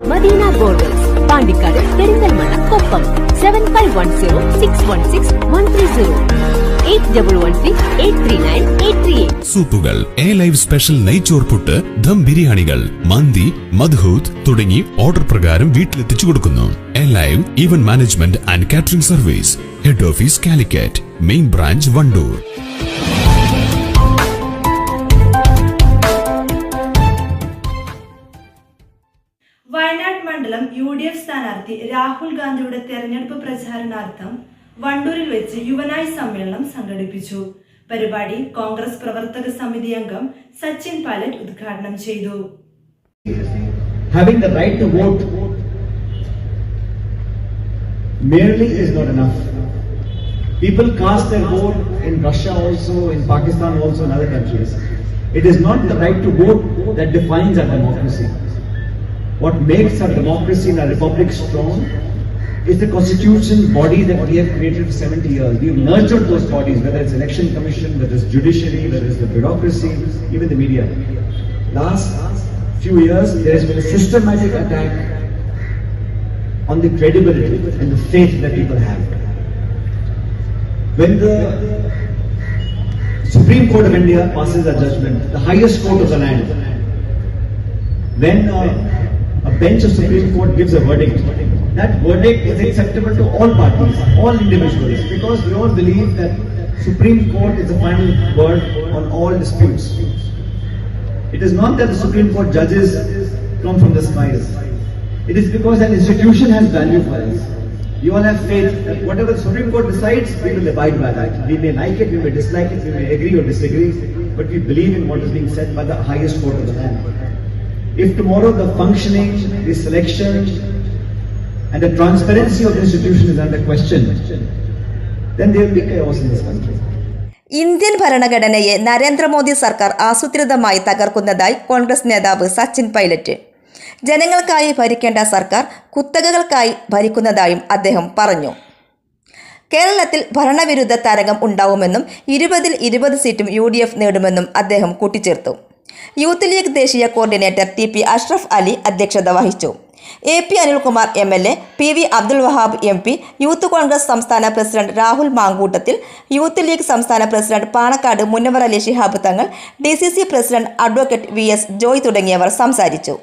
Madina borders Pandikkad Perinthalmanna Koppam. Seven five one zero six one six one three zero സൂപ്പുകൾ A live special നെയ്ച്ചോർ പുട്ട് ദം ബിരിയാണികൾ മന്തി മദ്ഹൂത്ത് തുടങ്ങി order പ്രകാരം വീട്ടിലെത്തിച്ചു കൊടുക്കുന്നു. A live event management and catering service head office Calicut main branch Wandoor. Wayanad മണ്ഡലം U D F സ്ഥാനാർത്ഥി രാഹുൽ ഗാന്ധിയുടെ തെരഞ്ഞെടുപ്പ് പ്രചാരണാർത്ഥം വണ്ടൂരിൽ വെച്ച് യുവനായി സമ്മേളനം സംഘടിപ്പിച്ചു പരിപാടി കോൺഗ്രസ് പ്രവർത്തക സമിതി അംഗം സച്ചിൻ പൈലറ്റ് ഉദ്ഘാടനം ചെയ്തു having the right to vote merely is not enough. People cast their vote in Russia also, in Pakistan also, in other countries. It is not the right to vote that defines our democracy. What makes our democracy and our republic strong is the constitution body that we have created for 70 years. We have nurtured those bodies, whether it's election commission, whether it's judiciary, whether it's the bureaucracy, even the media. Last few years, there has been a systematic attack on the credibility and the faith that people have. When the Supreme Court of India passes a judgment, the highest court of the land, when uh, bench of Supreme Court gives a verdict, that verdict is acceptable to all parties, all individuals, because we all believe that Supreme Court is the final word on all disputes. It is not that the Supreme Court judges come from the skies. It is because an institution has value for us. You all have faith that whatever the Supreme Court decides, we will abide by that. We may like it, we may dislike it, we may agree or disagree, but we believe in what is being said by the highest court of the land. If tomorrow the functioning, the selection, and the transparency of the institution is under question, then there will be chaos in this country. Indian ഭരണഘടനയെ നരേന്ദ്രമോദി സർക്കാർ ആസൂത്രിതമായി തകർക്കുന്നതായി കോൺഗ്രസ് നേതാവ് സച്ചിൻ പൈലറ്റ്. ജനങ്ങൾക്കായി ഭരിക്കേണ്ട സർക്കാർ കുത്തകകൾക്കായി ഭരിക്കുന്നതായും അദ്ദേഹം പറഞ്ഞു. കേരളത്തിൽ ഭരണവിരുദ്ധ തരംഗം ഉണ്ടാവുമെന്നും ഇരുപതിൽ ഇരുപത് സീറ്റും യു നേടുമെന്നും അദ്ദേഹം കൂട്ടിച്ചേർത്തു. യൂത്ത് ലീഗ് ദേശീയ coordinator T P Ashraf Ali അധ്യക്ഷത വഹിച്ചു. A P Anilkumar M L A P V Abdul Wahab M P youth congress സംസ്ഥാന president Rahul Mankoottathil youth league സംസ്ഥാന president Panakkad Munavvar Ali Shihab Thangal D C C president advocate V S Joy തുടങ്ങിയവർ സംസാരിച്ചു.